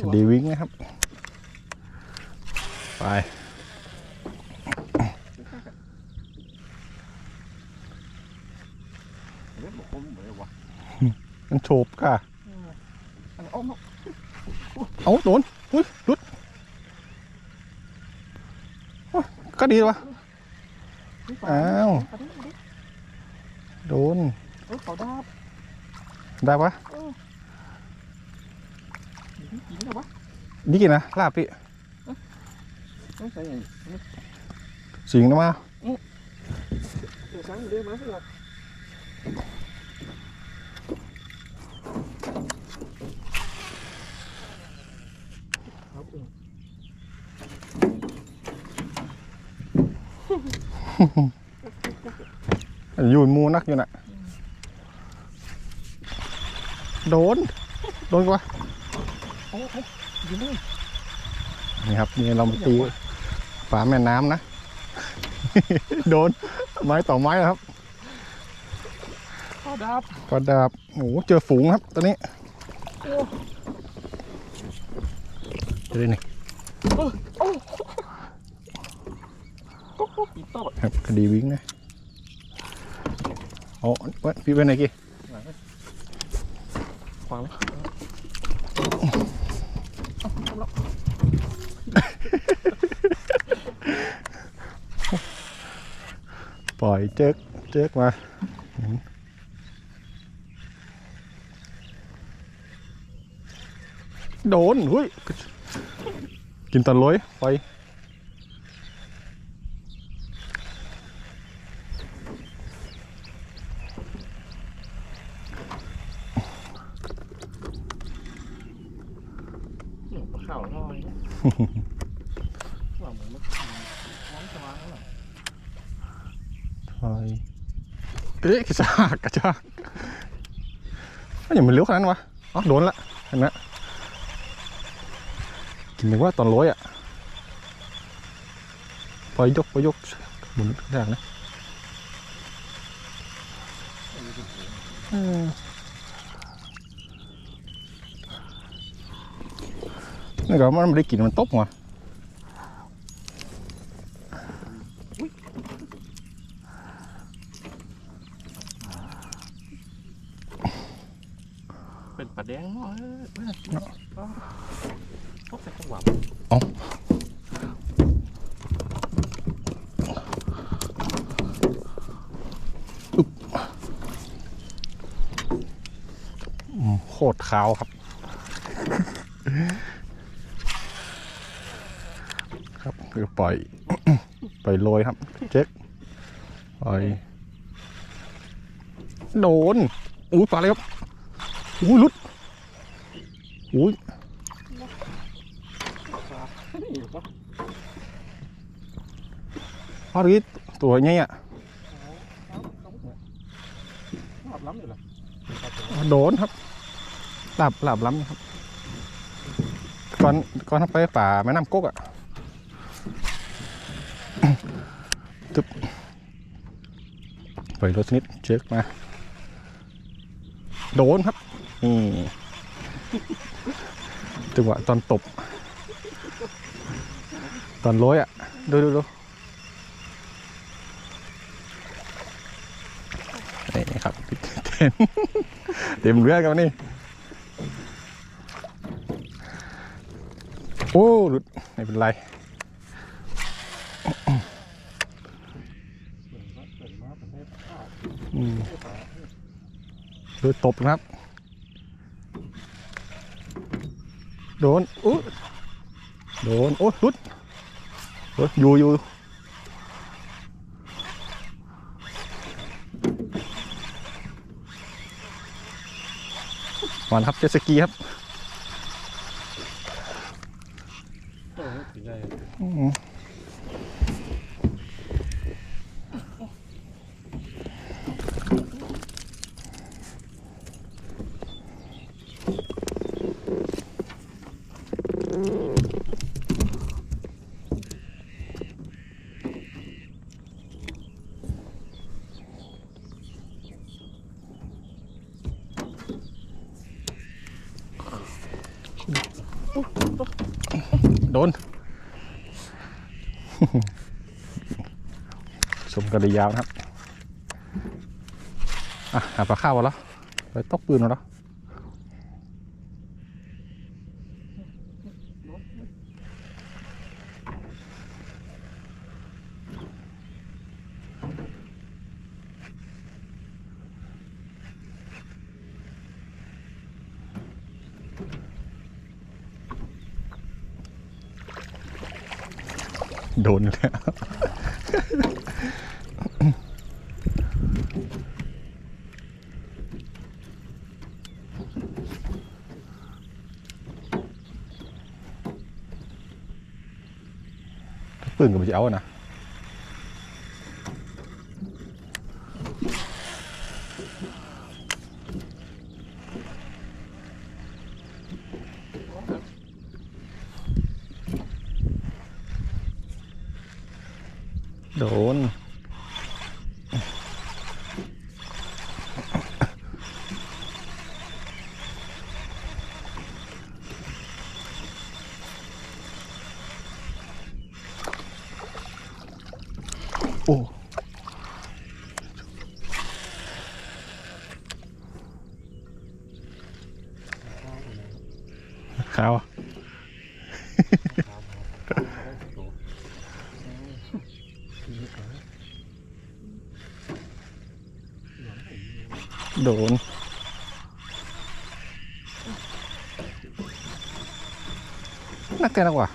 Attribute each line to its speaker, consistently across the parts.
Speaker 1: คดีวิ่งนะครับ ไป
Speaker 2: เล็บบอกผมเหมือนวะ
Speaker 1: มันโฉบค่ะ
Speaker 2: อันอ้อม
Speaker 1: เอาโดนอุ้ยหลุดโอ้ยก็ดีวะอ้าว โดน
Speaker 2: เออเขาดาบ
Speaker 1: ได้ปะ
Speaker 2: กินนะวะ
Speaker 1: ดีกินนะลาบพี่
Speaker 2: ต้องใส่ไง
Speaker 1: สิงนะมา
Speaker 2: เดี๋ยวช้างเรียกมาสิครับ
Speaker 1: อยู่มูนักอยู่น่ะ โดน โดนกว่า นี่ครับนี่เรามาตีฝาแม่น้ำนะ โดน ไม้ต่อไม้นะครับ
Speaker 2: เขาดาบ
Speaker 1: ก็ดาบโอ้โหเจอฝูงครับตอนนี้
Speaker 2: โอ้
Speaker 1: เจอได้ไหน
Speaker 2: โอ้โอ้โอ้ปีตอบ
Speaker 1: ครับคดีวิ่งนะโอ้เว้ยพี่เป็นไหนกี่
Speaker 2: ขวางเลย
Speaker 1: ปล่อยเจ๊กเจ๊กมาโดนหุ้ยกินตันลอยไป
Speaker 2: หนูข่าวน้ อยเหมือนมันน้ำสว่างแล้ว
Speaker 1: ไปเอ๊ะกระชากกระชากไม่อย่ามันเลี้ยวขนาดนั้นวะอ๋อโดนละเห็นไหมกินนึกว่าตอนร้อยอะปล่อยยกปล่อยยกหมุนได้นะอืม นี่ก็มันไม่ได้กินมันตบหัว
Speaker 2: เป็นปลาแดงน้อยเพื่อนพบแต่จังหวะ
Speaker 1: อืมโคตรขาวครับ ครับคือปล่อย ปล่อยโรยครับเจ๊กปล่อย โดนอุ้ยปลาอะไรครับอุ้ยลุดอุ้ย
Speaker 2: นี่ก็
Speaker 1: พอดีตัวใหญ่อะโดนครับ หลับหลับล้ำครับก่อนก่อนทำไปป่าแม่น้ำกกอะ ตึ๊บปล่อยรถนิดเจ๊กมา โดนครับนี่จังหวะตอนตบ ตอนร้อยอะ ดูดูดูนี่ครับ เต็มเต็มเรือกันนี่ โอ้ หลุด ไม่เป็นไร อืม ดูตบนะครับ โดนอุ๊ยโดน โอ้หลุดเฮ้ยอยู่อยู่มาแล้วครับเจตสกีครับ
Speaker 2: เออถึงไง
Speaker 1: อืม โดน ชมกันเลยยาวนะครับ อะหาปลาข้าวแล้วไปตกปืนแล้ว โดนแล้วปืนกับมันจะเอานะ โดน โอ้ขาวอะ โดน นักเตะนักว่ะ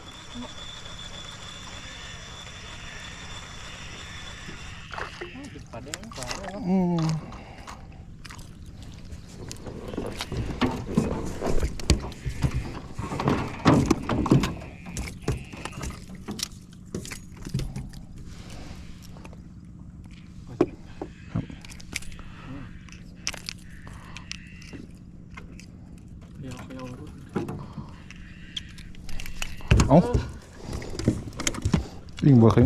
Speaker 2: ปลาแดงปลาแดง
Speaker 1: อืมครับ
Speaker 2: เดี๋ยวไปเอา
Speaker 1: เอ้าลิงบ่เคย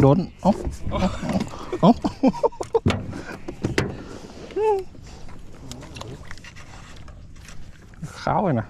Speaker 1: โดนเอาเอ้าเอ้าขาวเลยนะ